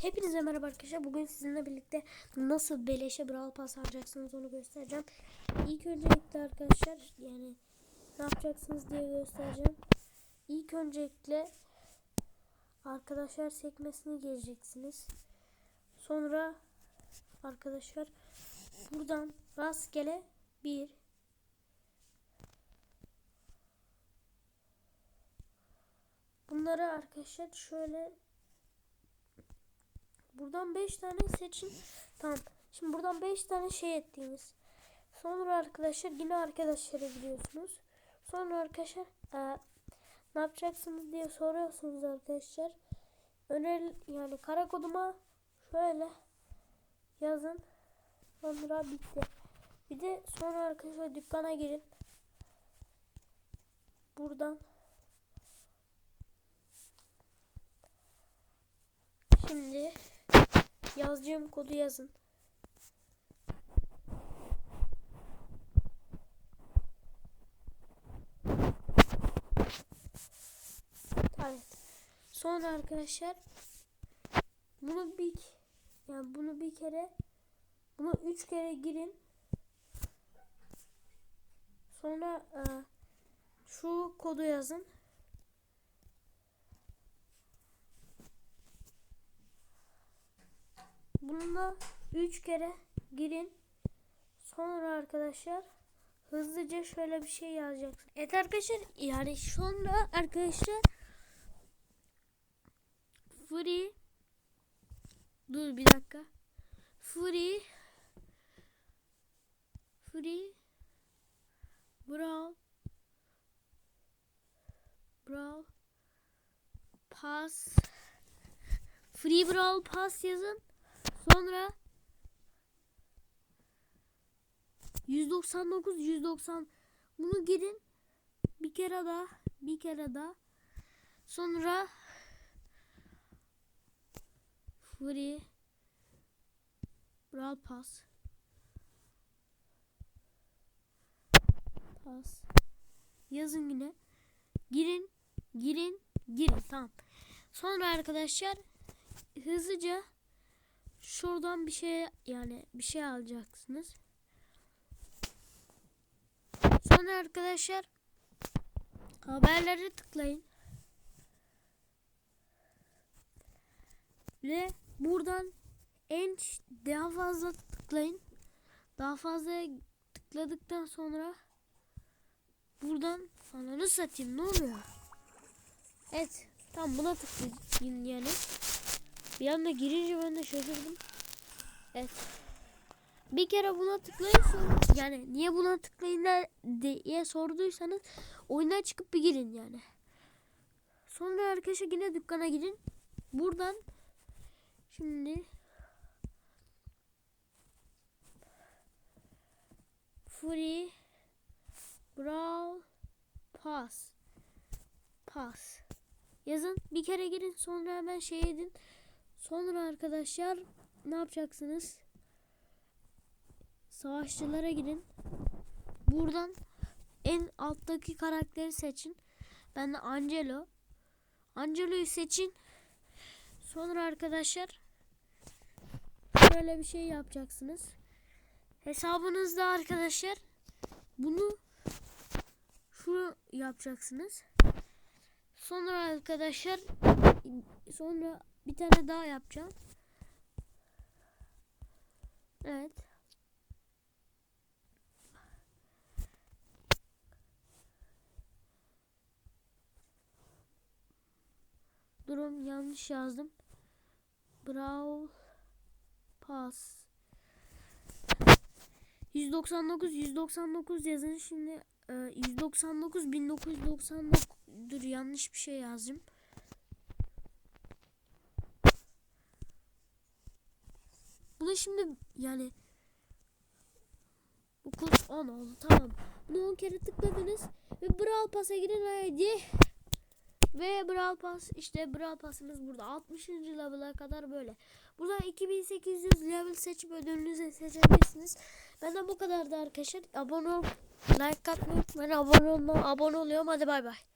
Hepinize merhaba arkadaşlar. Bugün sizinle birlikte nasıl beleşe Brawl Pass alacaksınız onu göstereceğim. İlk öncelikle arkadaşlar yani ne yapacaksınız diye göstereceğim. İlk öncelikle arkadaşlar sekmesini gireceksiniz. Sonra arkadaşlar buradan rastgele bir Bunları arkadaşlar şöyle Buradan 5 tane seçin. Tamam. Şimdi buradan 5 tane şey ettiğimiz. Sonra arkadaşlar yine arkadaşlara gidiyorsunuz. Sonra arkadaşlar e, ne yapacaksınız diye soruyorsunuz arkadaşlar. Öner yani kara koduma şöyle yazın. Sonra bitti. Bir de sonra arkadaşlar dükkana girin. Buradan Şimdi yazacağım kodu yazın. Evet. Sonra arkadaşlar bunu bir yani bunu bir kere bunu üç kere girin. Sonra e, şu kodu yazın. Bununla 3 kere girin. Sonra arkadaşlar hızlıca şöyle bir şey yazacaksın. Evet arkadaşlar yani sonra arkadaşlar free dur bir dakika free free brawl brawl pass free brawl pass yazın Sonra 199 190 bunu girin. Bir kere daha bir kere daha. Sonra free brawl pass. Pass. Yazın yine. Girin girin girin. Tamam. Sonra arkadaşlar hızlıca şuradan bir şey yani bir şey alacaksınız. Sonra arkadaşlar haberlere tıklayın. Ve buradan en daha fazla tıklayın. Daha fazla tıkladıktan sonra buradan ananı satayım ne oluyor? Evet tam buna tıklayın yani. Bir anda girince ben de şaşırdım. Evet. Bir kere buna tıklayın yani niye buna tıklayın diye sorduysanız oyuna çıkıp bir girin yani. Sonra arkadaşlar yine dükkana gidin. Buradan şimdi Free Brawl Pass Pass yazın bir kere girin sonra hemen şey edin Sonra arkadaşlar ne yapacaksınız? Savaşçılara gidin. Buradan en alttaki karakteri seçin. Ben de Angelo. Angelo'yu seçin. Sonra arkadaşlar şöyle bir şey yapacaksınız. Hesabınızda arkadaşlar bunu şunu yapacaksınız. Sonra arkadaşlar sonra bir tane daha yapacağım. Evet. Durum yanlış yazdım. Brawl Pass 199 199 yazın şimdi 199 1999 dur yanlış bir şey yazdım. Bunu şimdi yani bu kod 10 oldu tamam. Bunu 10 kere tıkladınız ve Brawl Pass'a girin haydi. Ve Brawl Pass işte Brawl Pass'ımız burada 60. level'a kadar böyle. Burada 2800 level seçip ödülünüzü seçebilirsiniz. Benden bu kadardı arkadaşlar. Abone ol, like atmayı unutmayın. Abone olma, abone oluyorum. Hadi bay bay.